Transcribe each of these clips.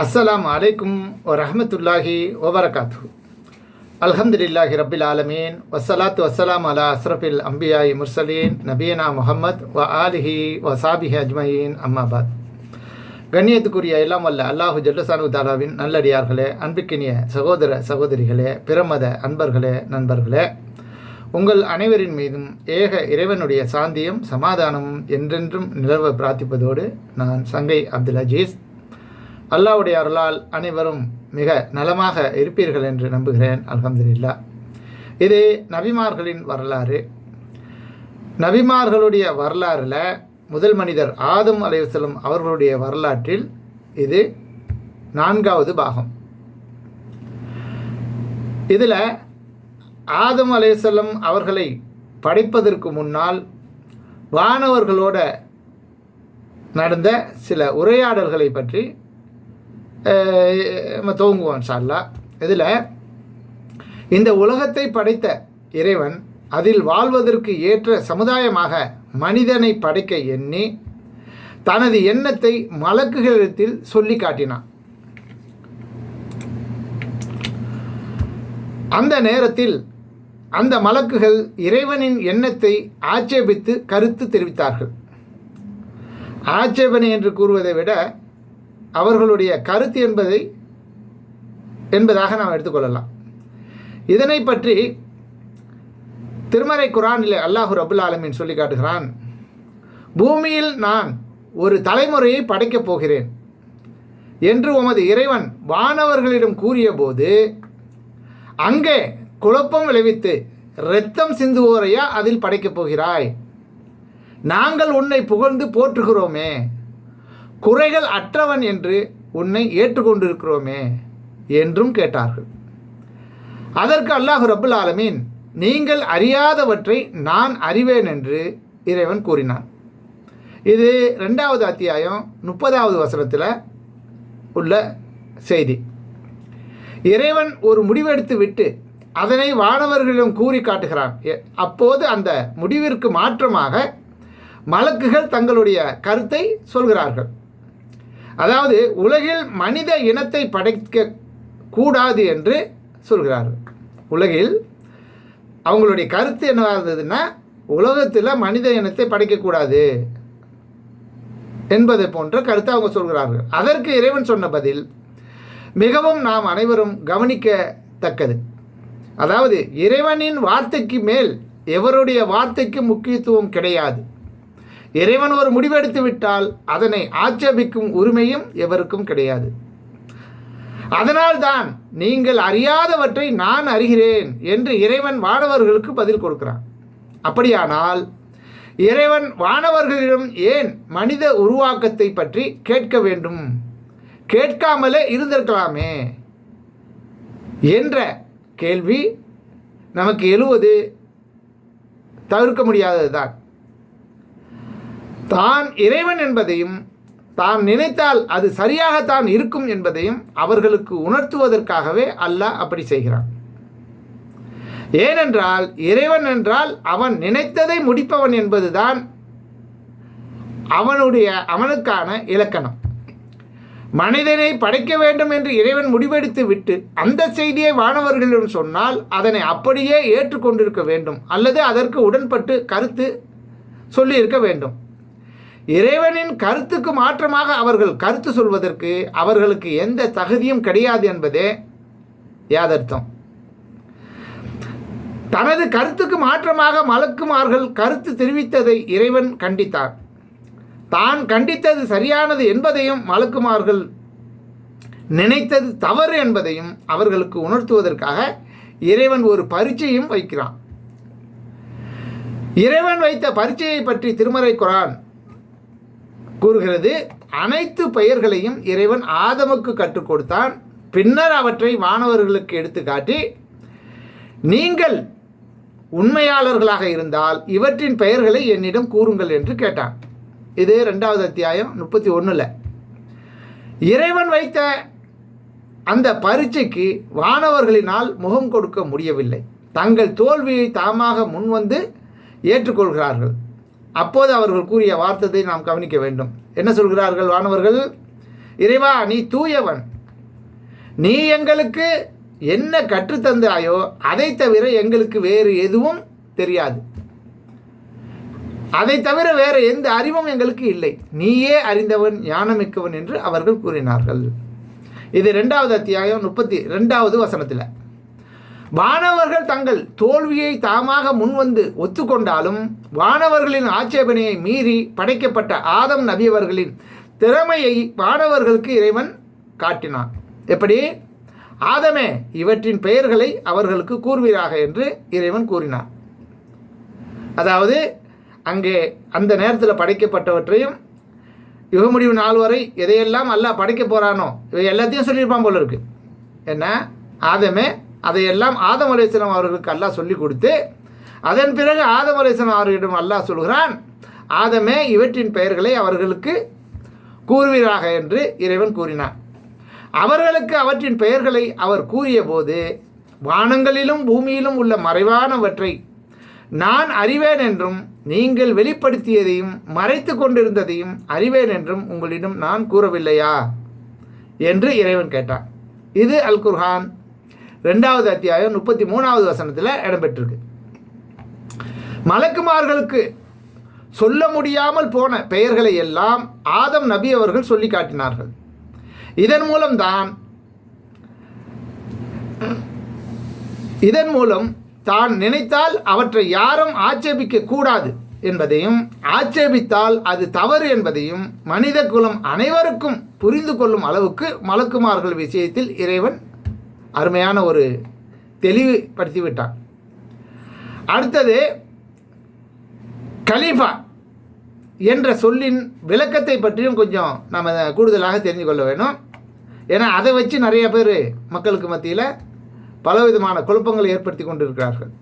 அஸ்ஸலாம் அலைக்கும் வரஹமத்துல்லாஹி வபரகாத்து அல்ஹம்துலில்லாஹி ரபில் ஆலமீன். வசலாத்து வஸ்ஸலாம் அலா அஸ்ரஃபில் அம்பியாய் முர்சலீன். நபியனா முஹம்மத் வ ஆலிஹி வசாபிஹி சாபிஹி அஜ்மயீன். அம்மாபாத் கண்ணியத்துக்குரிய எல்லாம் வல்ல அல்லாஹு ஜல்லசானு தாலாவின் நல்லடியார்களே அன்பிக்கினிய சகோதர சகோதரிகளே பிரமத அன்பர்களே நண்பர்களே உங்கள் அனைவரின் மீதும் ஏக இறைவனுடைய சாந்தியும் சமாதானமும் என்றென்றும் நிலவ பிரார்த்திப்பதோடு நான் சங்கை அப்துல் அஜீஸ் அல்லாவுடைய அருளால் அனைவரும் மிக நலமாக இருப்பீர்கள் என்று நம்புகிறேன் அலமதுல்லா இது நபிமார்களின் வரலாறு. நபிமார்களுடைய வரலாறில் முதல் மனிதர் ஆதம் அலைவசலம் அவர்களுடைய வரலாற்றில் இது நான்காவது பாகம். இதில் ஆதம் அலைவசல்லம் அவர்களை படைப்பதற்கு முன்னால் வானவர்களோட நடந்த சில உரையாடல்களை பற்றி நம்ம துவங்குவோம் சார்லா இதில் இந்த உலகத்தை படைத்த இறைவன் அதில் வாழ்வதற்கு ஏற்ற சமுதாயமாக மனிதனை படைக்க எண்ணி தனது எண்ணத்தை மலக்குகளிடத்தில் சொல்லி காட்டினான். அந்த நேரத்தில் அந்த மலக்குகள் இறைவனின் எண்ணத்தை ஆட்சேபித்து கருத்து தெரிவித்தார்கள். ஆட்சேபனை என்று கூறுவதை விட அவர்களுடைய கருத்து என்பதை என்பதாக நாம் எடுத்துக்கொள்ளலாம். இதனை பற்றி திருமறை குரானில் அல்லாஹு ரபுல் ஆலமீன் சொல்லி காட்டுகிறான் பூமியில் நான் ஒரு தலைமுறையை படைக்கப் போகிறேன் என்று உமது இறைவன் வானவர்களிடம் கூறியபோது அங்கே குழப்பம் விளைவித்து இரத்தம் சிந்துவோரையா அதில் படைக்கப் போகிறாய்? நாங்கள் உன்னை புகழ்ந்து போற்றுகிறோமே. குறைகள் அற்றவன் என்று உன்னை ஏற்றுக்கொண்டிருக்கிறோமே என்றும் கேட்டார்கள். அதற்கு அல்லாஹு ரபுல் ஆலமீன் நீங்கள் அறியாதவற்றை நான் அறிவேன் என்று இறைவன் கூறினான். இது ரெண்டாவது அத்தியாயம் முப்பதாவது வசனத்தில் உள்ள செய்தி. இறைவன் ஒரு முடிவெடுத்து விட்டு அதனை வானவர்களிடம் கூறி காட்டுகிறான். எ- அப்போது அந்த முடிவிற்கு மாற்றமாக மலக்குகள் தங்களுடைய கருத்தை சொல்கிறார்கள். அதாவது உலகில் மனித இனத்தை படைக்க கூடாது என்று சொல்கிறார்கள் உலகில் அவங்களுடைய கருத்து என்னவாக இருந்ததுன்னா உலகத்தில் மனித இனத்தை படைக்கக்கூடாது என்பதை போன்ற கருத்தை அவங்க சொல்கிறார்கள். அதற்கு இறைவன் சொன்ன பதில் மிகவும் நாம் அனைவரும் கவனிக்கத்தக்கது. அதாவது இறைவனின் வார்த்தைக்கு மேல் எவருடைய வார்த்தைக்கு முக்கியத்துவம் கிடையாது. இறைவன் ஒரு முடிவெடுத்து விட்டால் அதனை ஆட்சேபிக்கும் உரிமையும் எவருக்கும் கிடையாது. அதனால்தான் நீங்கள் அறியாதவற்றை நான் அறிகிறேன் என்று இறைவன் வானவர்களுக்கு பதில் கொடுக்கிறான். அப்படியானால் இறைவன் வானவர்களிடம் ஏன் மனித உருவாக்கத்தை பற்றி கேட்க வேண்டும்? கேட்காமலே இருந்திருக்கலாமே என்ற கேள்வி நமக்கு எழுவது தவிர்க்க முடியாததுதான். தான் இறைவன் என்பதையும் தான் நினைத்தால் அது சரியாகத்தான் இருக்கும் என்பதையும் அவர்களுக்கு உணர்த்துவதற்காகவே அல்லாஹ் அப்படி செய்கிறான். ஏனென்றால் இறைவன் என்றால் அவன் நினைத்ததை முடிப்பவன் என்பதுதான் அவனுடைய அவனுக்கான இலக்கணம். மனிதனை படைக்க வேண்டும் என்று இறைவன் முடிவெடுத்து விட்டு அந்த செய்தியை வானவர்களிடம் சொன்னால் அதனை அப்படியே ஏற்றுக்கொண்டிருக்க வேண்டும் அல்லது அதற்கு உடன்பட்டு கருத்து சொல்லியிருக்க வேண்டும். இறைவனின் கருத்துக்கு மாற்றமாக அவர்கள் கருத்து சொல்வதற்கு அவர்களுக்கு எந்த தகுதியும் கிடையாது என்பதே யாதர்த்தம். தனது கருத்துக்கு மாற்றமாக மலக்குமார்கள் கருத்து தெரிவித்ததை இறைவன் கண்டித்தார். தான் கண்டித்தது சரியானது என்பதையும் மலக்குமார்கள் நினைத்தது தவறு என்பதையும் அவர்களுக்கு உணர்த்துவதற்காக இறைவன் ஒரு பரீட்சையும் வைக்கிறான். இறைவன் வைத்த பரீட்சையை பற்றி திருமறை குரான் கூறுகிறது அனைத்து பெயர்களையும் இறைவன் ஆதமுக்கு கற்றுக் கொடுத்தான். பின்னர் அவற்றை வானவர்களுக்கு எடுத்து காட்டி நீங்கள் உண்மையாளர்களாக இருந்தால் இவற்றின் பெயர்களை என்னிடம் கூறுங்கள் என்று கேட்டான். இது ரெண்டாவது அத்தியாயம் முப்பத்தி ஒன்றில் இறைவன் வைத்த அந்த பரீட்சைக்கு வானவர்களினால் முகம் கொடுக்க முடியவில்லை. தங்கள் தோல்வியை தாமாக முன்வந்து ஏற்றுக்கொள்கிறார்கள். அப்போது அவர்கள் கூறிய வார்த்ததை நாம் கவனிக்க வேண்டும். என்ன சொல்கிறார்கள் வானவர்கள்? இறைவா நீ தூயவன். நீ எங்களுக்கு என்ன கற்றுத்தந்தாயோ அதை தவிர எங்களுக்கு வேறு எதுவும் தெரியாது. அதை தவிர வேறு எந்த அறிவும் எங்களுக்கு இல்லை. நீயே அறிந்தவன் ஞானமிக்கவன் என்று அவர்கள் கூறினார்கள். இது ரெண்டாவது அத்தியாயம் முப்பத்தி ரெண்டாவது வசனத்தில். வானவர்கள் தங்கள் தோல்வியை தாமாக முன்வந்து ஒத்துக்கொண்டாலும் வானவர்களின் ஆட்சேபனையை மீறி படைக்கப்பட்ட ஆதம் நபி அவர்களின் திறமையை வானவர்களுக்கு இறைவன் காட்டினான். எப்படி? ஆதமே இவற்றின் பெயர்களை அவர்களுக்கு கூறுவீராக என்று இறைவன் கூறினார் அதாவது அங்கே அந்த நேரத்தில் படைக்கப்பட்டவற்றையும் யுக முடிவு நாள் வரை எதையெல்லாம் அல்லாஹ் படைக்க போகிறானோ இவை எல்லாத்தையும் சொல்லியிருப்பான் போல இருக்கு. என்ன? ஆதமே அதையெல்லாம் ஆதம் அலேஸ்வரம் அவர்களுக்கு அல்லாஹ் சொல்லி கொடுத்து அதன் பிறகு ஆதம் அலேஸ்வரம் அவர்களிடம் அல்லாஹ் சொல்கிறான் ஆதமே இவற்றின் பெயர்களை அவர்களுக்கு கூறுவீராக என்று இறைவன் கூறினான். அவர்களுக்கு அவற்றின் பெயர்களை அவர் கூறிய போது வானங்களிலும் பூமியிலும் உள்ள மறைவானவற்றை நான் அறிவேன் என்றும் நீங்கள் வெளிப்படுத்தியதையும் மறைத்து கொண்டிருந்ததையும் அறிவேன் என்றும் உங்களிடம் நான் கூறவில்லையா? என்று இறைவன் கேட்டான். இது அல் குர்ஹான். ரெண்டாவது அத்தியாயம் முப்பத்தி மூணாவது வசனத்தில் இடம்பெற்றிருக்கு. மலக்குமார்களுக்கு சொல்ல முடியாமல் போன பெயர்களை எல்லாம் ஆதம் நபி அவர்கள் சொல்லி காட்டினார்கள். இதன் மூலம்தான் இதன் மூலம் தான் நினைத்தால் அவற்றை யாரும் ஆட்சேபிக்க கூடாது என்பதையும் ஆட்சேபித்தால் அது தவறு என்பதையும் மனித குலம் அனைவருக்கும் புரிந்து கொள்ளும் அளவுக்கு மலக்குமார்கள் விஷயத்தில் இறைவன் அருமையான ஒரு தெளிவுபடுத்தி விட்டார் அடுத்தது கலீஃபா என்ற சொல்லின் விளக்கத்தை பற்றியும் கொஞ்சம் நம்ம கூடுதலாக தெரிந்து கொள்ள வேணும். ஏன்னா அதை வச்சு நிறைய பேர் மக்களுக்கு மத்தியில் பலவிதமான குழப்பங்களை ஏற்படுத்தி கொண்டிருக்கிறார்கள்.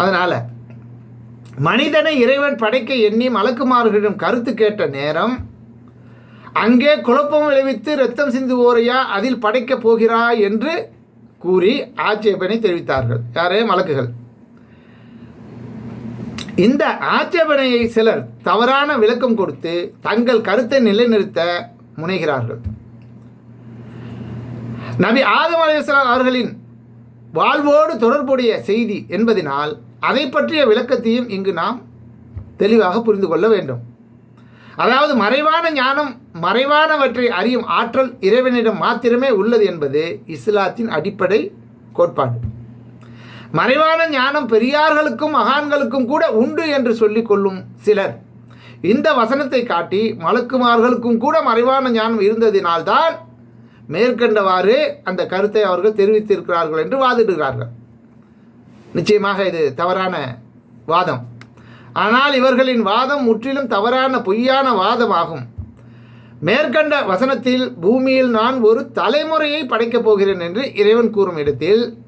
அதனால் மனிதனை இறைவன் படைக்க எண்ணி மலக்குமார்களிடம் கருத்து கேட்ட நேரம் அங்கே குழப்பம் விளைவித்து ரத்தம் சிந்துவோரையா அதில் படைக்கப் போகிறாய் என்று கூறி ஆட்சேபனை தெரிவித்தார்கள். யாரே? மலக்குகள் இந்த ஆட்சேபனையை சிலர் தவறான விளக்கம் கொடுத்து தங்கள் கருத்தை நிலைநிறுத்த முனைகிறார்கள். நபி ஆதம் அலையாம் அவர்களின் வாழ்வோடு தொடர்புடைய செய்தி என்பதனால் அதை பற்றிய விளக்கத்தையும் இங்கு நாம் தெளிவாக புரிந்து கொள்ள வேண்டும். அதாவது மறைவான ஞானம் மறைவானவற்றை அறியும் ஆற்றல் இறைவனிடம் மாத்திரமே உள்ளது என்பது இஸ்லாத்தின் அடிப்படை கோட்பாடு. மறைவான ஞானம் பெரியார்களுக்கும் மகான்களுக்கும் கூட உண்டு என்று சொல்லிக் கொள்ளும் சிலர். இந்த வசனத்தை காட்டி மலக்குமார்களுக்கும் கூட மறைவான ஞானம் இருந்ததினால்தான் மேற்கண்டவாறு அந்த கருத்தை அவர்கள் தெரிவித்திருக்கிறார்கள் என்று வாதிடுகிறார்கள். நிச்சயமாக இது தவறான வாதம். ஆனால் இவர்களின் வாதம் முற்றிலும் தவறான பொய்யான வாதமாகும். மேற்கண்ட வசனத்தில் பூமியில் நான் ஒரு தலைமுறையை படைக்கப் போகிறேன் என்று இறைவன் கூறும் இடத்தில்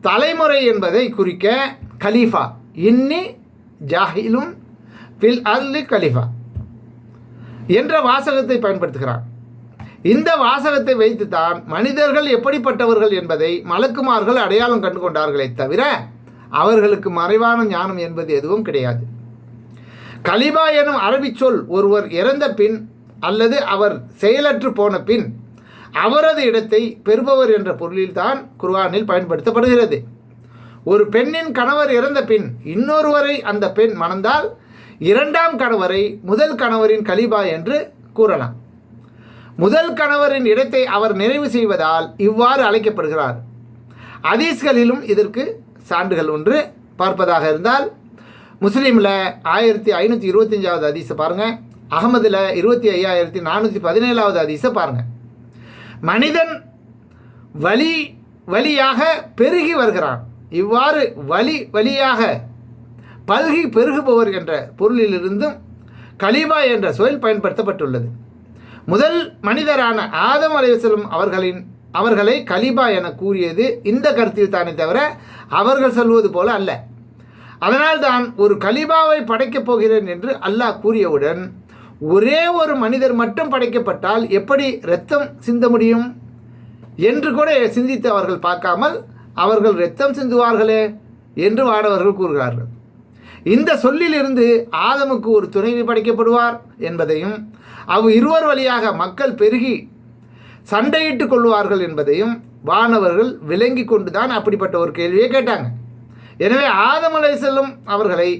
தலைமுறை என்பதை குறிக்க கலீஃபா இன்னி ஜாஹிலும் பில் அல்லி கலீஃபா என்ற வாசகத்தை பயன்படுத்துகிறான். இந்த வாசகத்தை வைத்துத்தான் மனிதர்கள் எப்படிப்பட்டவர்கள் என்பதை மலக்குமார்கள் அடையாளம் கண்டு கொண்டார்களே தவிர அவர்களுக்கு மறைவான ஞானம் என்பது எதுவும் கிடையாது. கலிபா எனும் அரபி சொல் ஒருவர் இறந்த பின் அல்லது அவர் செயலற்று போன பின் அவரது இடத்தை பெறுபவர் என்ற பொருளில்தான் குர்ஆனில் பயன்படுத்தப்படுகிறது. ஒரு பெண்ணின் கணவர் இறந்த பின் இன்னொருவரை அந்த பெண் மணந்தால் இரண்டாம் கணவரை முதல் கணவரின் கலிபா என்று கூறலாம். முதல் கணவரின் இடத்தை அவர் நிறைவு செய்வதால் இவ்வாறு அழைக்கப்படுகிறார். அதீஸ்களிலும் இதற்கு சான்றுகள் ஒன்று பார்ப்பதாக இருந்தால் முஸ்லீமில் ஆயிரத்தி ஐநூற்றி இருபத்தஞ்சாவது அதிசை பாருங்கள் அகமதில் இருபத்தி ஐயாயிரத்தி நானூற்றி பதினேழாவது அதிசை பாருங்கள் மனிதன் வலி வழியாக பெருகி வருகிறான். இவ்வாறு வலி வழியாக பல்கி பெருகுபவர் என்ற பொருளிலிருந்தும் கலிபா என்ற சொல் பயன்படுத்தப்பட்டுள்ளது. முதல் மனிதரான ஆதம் அலைவசலம் அவர்களின் அவர்களை கலீபா என கூறியது இந்த கருத்தில் தானே தவிர அவர்கள் சொல்வது போல அல்ல. அதனால்தான் ஒரு கலிபாவை படைக்கப் போகிறேன் என்று அல்லாஹ் கூறியவுடன் ஒரே ஒரு மனிதர் மட்டும் படைக்கப்பட்டால் எப்படி இரத்தம் சிந்த முடியும்? என்று கூட சிந்தித்து அவர்கள் பார்க்காமல் அவர்கள் இரத்தம் சிந்துவார்களே என்று வாடவர்கள் கூறுகிறார்கள். இந்த சொல்லிலிருந்து ஆதமுக்கு ஒரு துணைவி படைக்கப்படுவார் என்பதையும் அவ் இருவர் வழியாக மக்கள் பெருகி சண்டையிட்டுக் கொள்வார்கள் என்பதையும் வானவர்கள் விளங்கி கொண்டுதான் அப்படிப்பட்ட ஒரு கேள்வியை கேட்டாங்க. எனவே ஆதமலை செல்லும் அவர்களை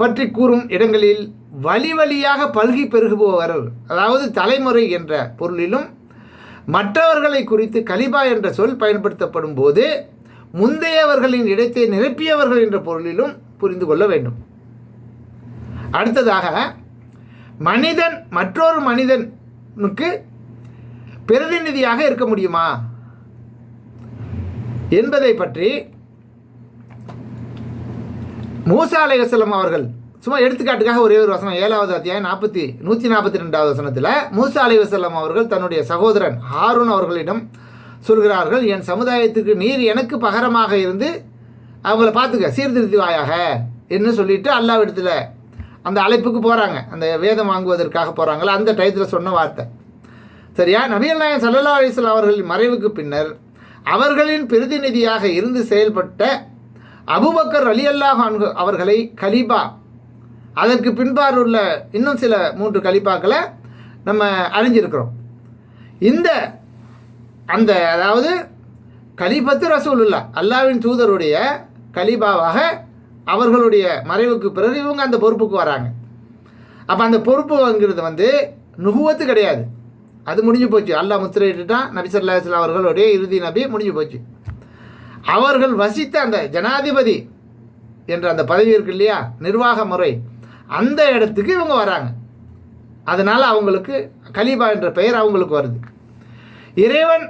பற்றி கூறும் இடங்களில் வழி வழியாக பல்கி பெருகுபவர் அதாவது தலைமுறை என்ற பொருளிலும் மற்றவர்களை குறித்து கலிபா என்ற சொல் பயன்படுத்தப்படும் போது முந்தையவர்களின் இடத்தை நிரப்பியவர்கள் என்ற பொருளிலும் புரிந்து கொள்ள வேண்டும். அடுத்ததாக மனிதன் மற்றொரு மனிதனுக்கு பிரதிநிதியாக இருக்க முடியுமா? என்பதை பற்றி மூசா அலைவசலம் அவர்கள் சும்மா எடுத்துக்காட்டுக்காக ஒரே ஒரு வசனம் ஏழாவது அத்தியாயம் நாற்பத்தி நூற்றி நாற்பத்தி ரெண்டாவது வசனத்தில் மூசா அலைவசல்லம் அவர்கள் தன்னுடைய சகோதரன் ஹாரூன் அவர்களிடம் சொல்கிறார்கள் என் சமுதாயத்துக்கு நீர் எனக்கு பகரமாக இருந்து அவங்கள பார்த்துக்க சீர்திருத்துவாயாக என்று சொல்லிட்டு அல்லாவிடத்தில் அந்த அழைப்புக்கு போகிறாங்க அந்த வேதம் வாங்குவதற்காக போகிறாங்களா அந்த டயத்தில் சொன்ன வார்த்தை. சரியா? நபிகள் நாயன் சல்லா அலிஸ்லாம் அவர்களின் மறைவுக்கு பின்னர் அவர்களின் பிரதிநிதியாக இருந்து செயல்பட்ட அபுபக்கர் அலி அல்லாஹ் அவர்களை கலீபா அதற்கு பின்பார் உள்ள இன்னும் சில மூன்று கலிப்பாக்களை நம்ம அறிஞ்சிருக்கிறோம். இந்த அந்த அதாவது கலிபத்து ரசூலுல்லா அல்லாவின் தூதருடைய கலிபாவாக அவர்களுடைய மறைவுக்கு பிறகு இவங்க அந்த பொறுப்புக்கு வராங்க. அப்போ அந்த பொறுப்புங்கிறது வந்து நுகுவத்து கிடையாது. அது முடிஞ்சு போச்சு. அல்லாஹ் முத்திரையிட்டுட்டான். நபி சல்லா இஸ்லாம் அவர்களுடைய இறுதி நபி முடிஞ்சு போச்சு. அவர்கள் வசித்த அந்த ஜனாதிபதி என்ற அந்த பதவி இருக்கு இல்லையா? நிர்வாக முறை. அந்த இடத்துக்கு இவங்க வராங்க. அதனால் அவங்களுக்கு கலீபா என்ற பெயர் அவங்களுக்கு வருது. இறைவன்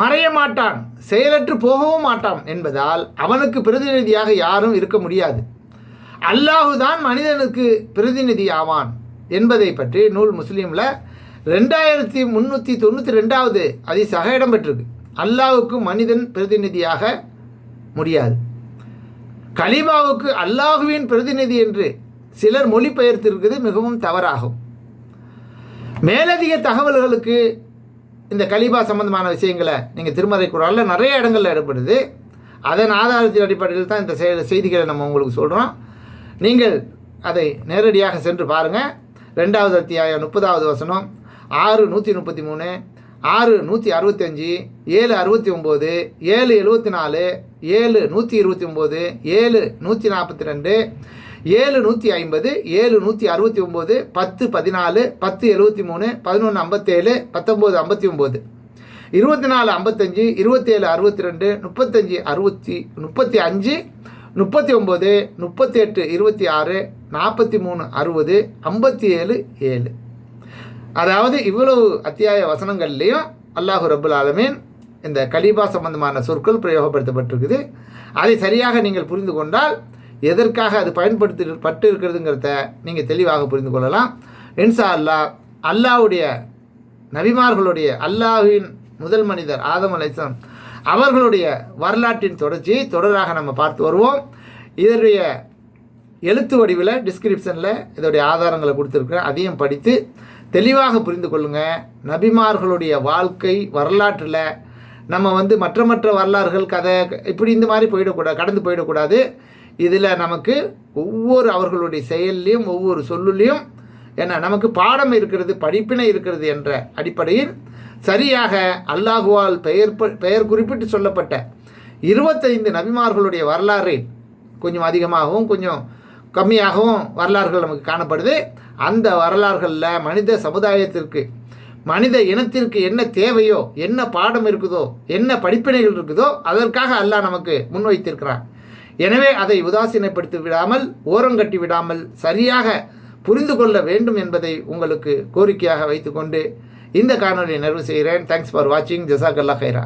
மறைய மாட்டான். செயலற்று போகவும் மாட்டான் என்பதால் அவனுக்கு பிரதிநிதியாக யாரும் இருக்க முடியாது. அல்லாஹுதான் மனிதனுக்கு பிரதிநிதி ஆவான் என்பதை பற்றி நூல் முஸ்லீமில் ரெண்டாயிரத்தி முந்நூற்றி தொண்ணூற்றி ரெண்டாவது அதிசாக இடம்பெற்றிருக்கு அல்லாவுக்கு மனிதன் பிரதிநிதியாக முடியாது. கலிபாவுக்கு அல்லாஹுவின் பிரதிநிதி என்று சிலர் மொழிபெயர்த்திருக்கிறது மிகவும் தவறாகும். மேலதிக தகவல்களுக்கு இந்த கலிபா சம்பந்தமான விஷயங்களை நீங்கள் திருமறை குரானில் நிறைய இடங்களில் இடப்படுது அதன் ஆதாரத்தின் அடிப்படையில் தான் இந்த செய்திகளை நம்ம உங்களுக்கு சொல்கிறோம் நீங்கள் அதை நேரடியாக சென்று பாருங்கள் ரெண்டாவது அத்தியாயம் முப்பதாவது வசனம். ஆறு நூற்றி முப்பத்தி மூணு ஆறு நூற்றி அறுபத்தஞ்சி ஏழு அறுபத்தி ஒம்பது ஏழு எழுபத்தி நாலு ஏழு நூற்றி இருபத்தி ஒம்பது ஏழு நூற்றி நாற்பத்தி ரெண்டு ஏழு நூற்றி ஐம்பது ஏழு நூற்றி அறுபத்தி ஒம்பது பத்து பதினாலு பத்து எழுபத்தி மூணு பதினொன்று ஐம்பத்தேழு பத்தொம்போது ஐம்பத்தி ஒம்பது. இருபத்தி நாலு ஐம்பத்தஞ்சு இருபத்தேழு அறுபத்தி ரெண்டு முப்பத்தஞ்சு அறுபத்தி முப்பத்தி அஞ்சு முப்பத்தி ஒம்பது முப்பத்தி எட்டு இருபத்தி ஆறு நாற்பத்தி மூணு அறுபது ஐம்பத்தி ஏழு ஏழு. அதாவது இவ்வளவு அத்தியாய வசனங்கள்லேயும் அல்லாஹு ரபுல் ஆலமீன் இந்த கலீபா சம்பந்தமான சொற்கள் பிரயோகப்படுத்தப்பட்டிருக்குது. அதை சரியாக நீங்கள் புரிந்து கொண்டால் எதற்காக அது பயன்படுத்தி பட்டு இருக்கிறதுங்கிறத நீங்கள் தெளிவாக புரிந்து கொள்ளலாம். இன்சா அல்லா அல்லாவுடைய நபிமார்களுடைய அல்லாஹின் முதல் மனிதர் ஆதம் அலைசம் அவர்களுடைய வரலாற்றின் தொடர்ச்சியை தொடராக நம்ம பார்த்து வருவோம். இதனுடைய எழுத்து வடிவில் டிஸ்கிரிப்ஷனில் இதோடைய ஆதாரங்களை கொடுத்துருக்குறேன் அதையும் படித்து தெளிவாக புரிந்து கொள்ளுங்கள் நபிமார்களுடைய வாழ்க்கை வரலாற்றில் நம்ம வந்து மற்ற மற்ற வரலாறுகள் கதை இப்படி இந்த மாதிரி போயிடக்கூடாது கடந்து போயிடக்கூடாது. இதில் நமக்கு ஒவ்வொரு அவர்களுடைய செயல்லையும் ஒவ்வொரு சொல்லுலேயும் என்ன நமக்கு பாடம் இருக்கிறது படிப்பினை இருக்கிறது என்ற அடிப்படையில் சரியாக அல்லாஹுவால் பெயர் பெயர் குறிப்பிட்டு சொல்லப்பட்ட இருபத்தைந்து நபிமார்களுடைய வரலாறு கொஞ்சம் அதிகமாகவும் கொஞ்சம் கம்மியாகவும் வரலாறுகள் நமக்கு காணப்படுது. அந்த வரலாறுகளில் மனித சமுதாயத்திற்கு மனித இனத்திற்கு என்ன தேவையோ என்ன பாடம் இருக்குதோ என்ன படிப்பினைகள் இருக்குதோ அதற்காக அல்லாஹ் நமக்கு முன்வைத்திருக்கிறான். எனவே அதை உதாசீனப்படுத்தி விடாமல் ஓரங்கட்டி விடாமல் சரியாக புரிந்து கொள்ள வேண்டும் என்பதை உங்களுக்கு கோரிக்கையாக வைத்துக்கொண்டு இந்த காணொலியை நிறைவு செய்கிறேன். தேங்க்ஸ் ஃபார் வாட்சிங் ஜசாக் அல்லா ஹைரா